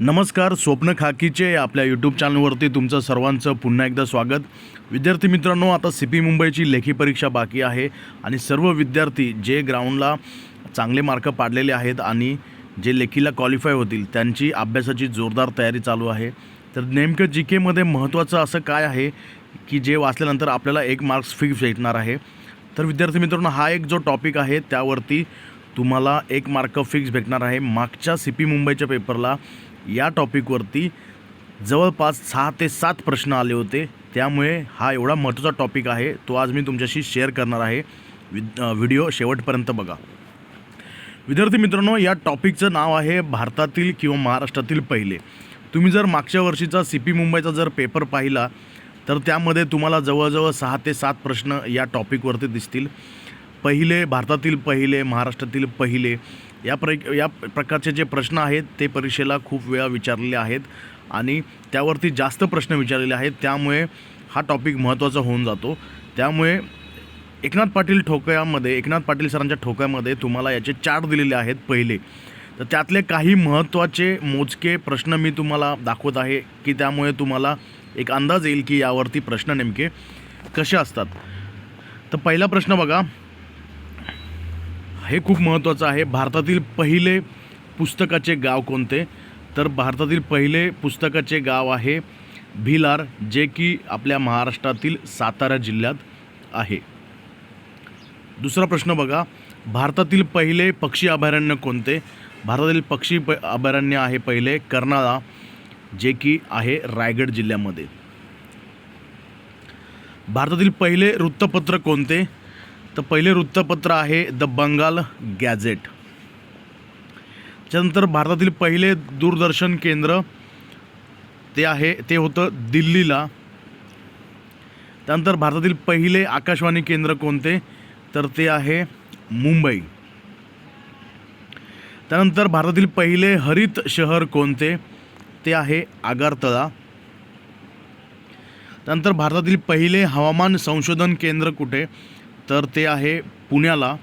नमस्कार स्वप्न खाकीचे आपल्या यूट्यूब चॅनलवरती तुमचं सर्वांचं पुन्हा एकदा स्वागत. विद्यार्थी मित्रांनो आता सी पी मुंबईची लेखी परीक्षा बाकी आहे आणि सर्व विद्यार्थी जे ग्राउंडला चांगले मार्क पाडलेले आहेत आणि जे लेखीला क्वालिफाय होतील त्यांची अभ्यासाची जोरदार तयारी चालू आहे. तर नेमकं जी केमध्ये महत्त्वाचं असं काय आहे की जे वाचल्यानंतर आपल्याला एक मार्क्स फिक्स भेटणार आहे? तर विद्यार्थी मित्रांनो हा एक जो टॉपिक आहे त्यावरती तुम्हाला एक मार्क फिक्स भेटणार आहे. मागच्या सी पी मुंबईच्या पेपरला या टॉपिकवरती जवळपास सहा ते सात प्रश्न आले होते. त्यामुळे हा एवढा महत्त्वाचा टॉपिक आहे. तो आज मी तुमच्याशी शेअर करणार आहे. विद व्हिडिओ शेवटपर्यंत बघा. विद्यार्थी मित्रांनो या टॉपिकचं नाव आहे भारतातील किंवा महाराष्ट्रातील पहिले. तुम्ही जर मागच्या वर्षीचा सी पी मुंबईचा जर पेपर पाहिला तर त्यामध्ये तुम्हाला जवळजवळ सहा ते सात प्रश्न या टॉपिकवरती दिसतील. पहिले भारतातील पहिले महाराष्ट्रातील पहिले. या प्र या प्रकारचे जे प्रश्न आहेत ते परीक्षेला खूप वेळा विचारलेले आहेत आणि त्यावरती जास्त प्रश्न विचारलेले आहेत. त्यामुळे हा टॉपिक महत्त्वाचा होऊन जातो. त्यामुळे एकनाथ पाटील ठोक्यामध्ये एकनाथ पाटील सरांच्या ठोक्यामध्ये तुम्हाला याचे चार्ट दिलेले आहेत पहिले. तर त्यातले काही महत्त्वाचे मोजके प्रश्न मी तुम्हाला दाखवत आहे की त्यामुळे तुम्हाला एक अंदाज येईल की यावरती प्रश्न नेमके कसे असतात. तर पहिला प्रश्न बघा. हे खूप महत्त्वाचं आहे. भारतातील पहिले पुस्तकाचे गाव कोणते? तर भारतातील पहिले पुस्तकाचे गाव आहे भिलार जे की आपल्या महाराष्ट्रातील सातारा जिल्ह्यात आहे. दुसरा प्रश्न बघा. भारतातील पहिले पक्षी अभयारण्य कोणते? भारतातील पक्षी प अभयारण्य आहे पहिले कर्नाळा जे की आहे रायगड जिल्ह्यामध्ये. भारतातील पहिले वृत्तपत्र कोणते? तर पहिले वृत्तपत्र आहे द बंगाल गॅझेट. त्यानंतर भारतातील पहिले दूरदर्शन केंद्र ते आहे ते होतं दिल्लीला. त्यानंतर भारतातील पहिले आकाशवाणी केंद्र कोणते? तर ते आहे मुंबई. त्यानंतर भारतातील पहिले हरित शहर कोणते? ते आहे आगारतळा. त्यानंतर भारतातील पहिले हवामान संशोधन केंद्र कुठे? तर ते आहे पुण्याला.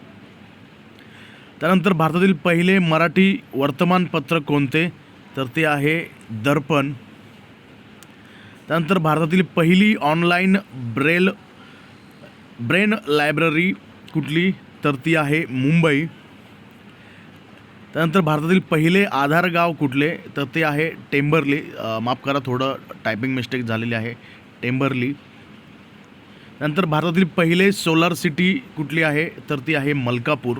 त्यानंतर भारतातील पहिले मराठी वर्तमानपत्र कोणते? तर ते आहे दर्पण. त्यानंतर भारतातील पहिली ऑनलाईन ब्रेल ब्रेन लायब्ररी कुठली? तर ती आहे मुंबई. त्यानंतर भारतातील पहिले आधार गाव कुठले? तर ते आहे टेंबरली. माफ करा थोडं टायपिंग मिस्टेक झालेली आहे. टेंबरली. नंतर भारतातील पहिले सोलार सिटी कुठली आहे? तर ती आहे मलकापूर.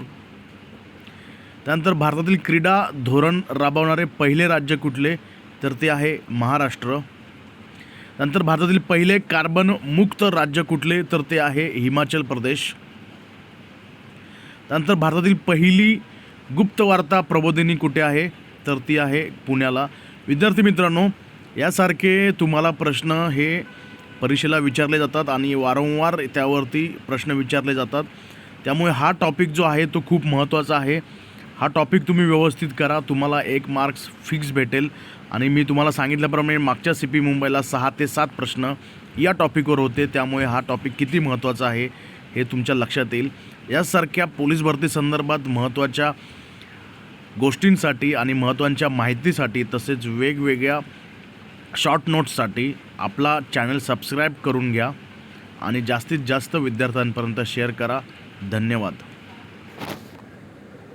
त्यानंतर भारतातील क्रीडा धोरण राबवणारे पहिले राज्य कुठले? तर ते आहे महाराष्ट्र. नंतर भारतातील पहिले कार्बन मुक्त राज्य कुठले? तर ते आहे हिमाचल प्रदेश. त्यानंतर भारतातील पहिली गुप्तवार्ता प्रबोधिनी कुठे आहे? तर ती आहे पुण्याला. विद्यार्थी मित्रांनो यासारखे तुम्हाला प्रश्न हे परीक्षेला विचारले जातात आणि वारंवार त्यावरती प्रश्न विचारले जातात. त्यामुळे हा टॉपिक जो आहे तो खूप महत्त्वाचा आहे. हा टॉपिक तुम्ही व्यवस्थित करा. तुम्हाला एक मार्क्स फिक्स भेटेल. आणि मी तुम्हाला सांगितल्याप्रमाणे मागच्या सी पी मुंबईला सहा ते सात प्रश्न या टॉपिकवर होते. त्यामुळे हा टॉपिक किती महत्त्वाचा आहे हे तुमच्या लक्षात येईल. यासारख्या पोलीस भरती संदर्भात महत्त्वाच्या गोष्टींसाठी आणि महत्त्वाच्या माहितीसाठी तसेच वेगवेगळ्या शॉर्ट नोट्ससाठी आपला चॅनल सबस्क्राईब करून घ्या आणि जास्तीत जास्त विद्यार्थ्यांपर्यंत शेअर करा. धन्यवाद.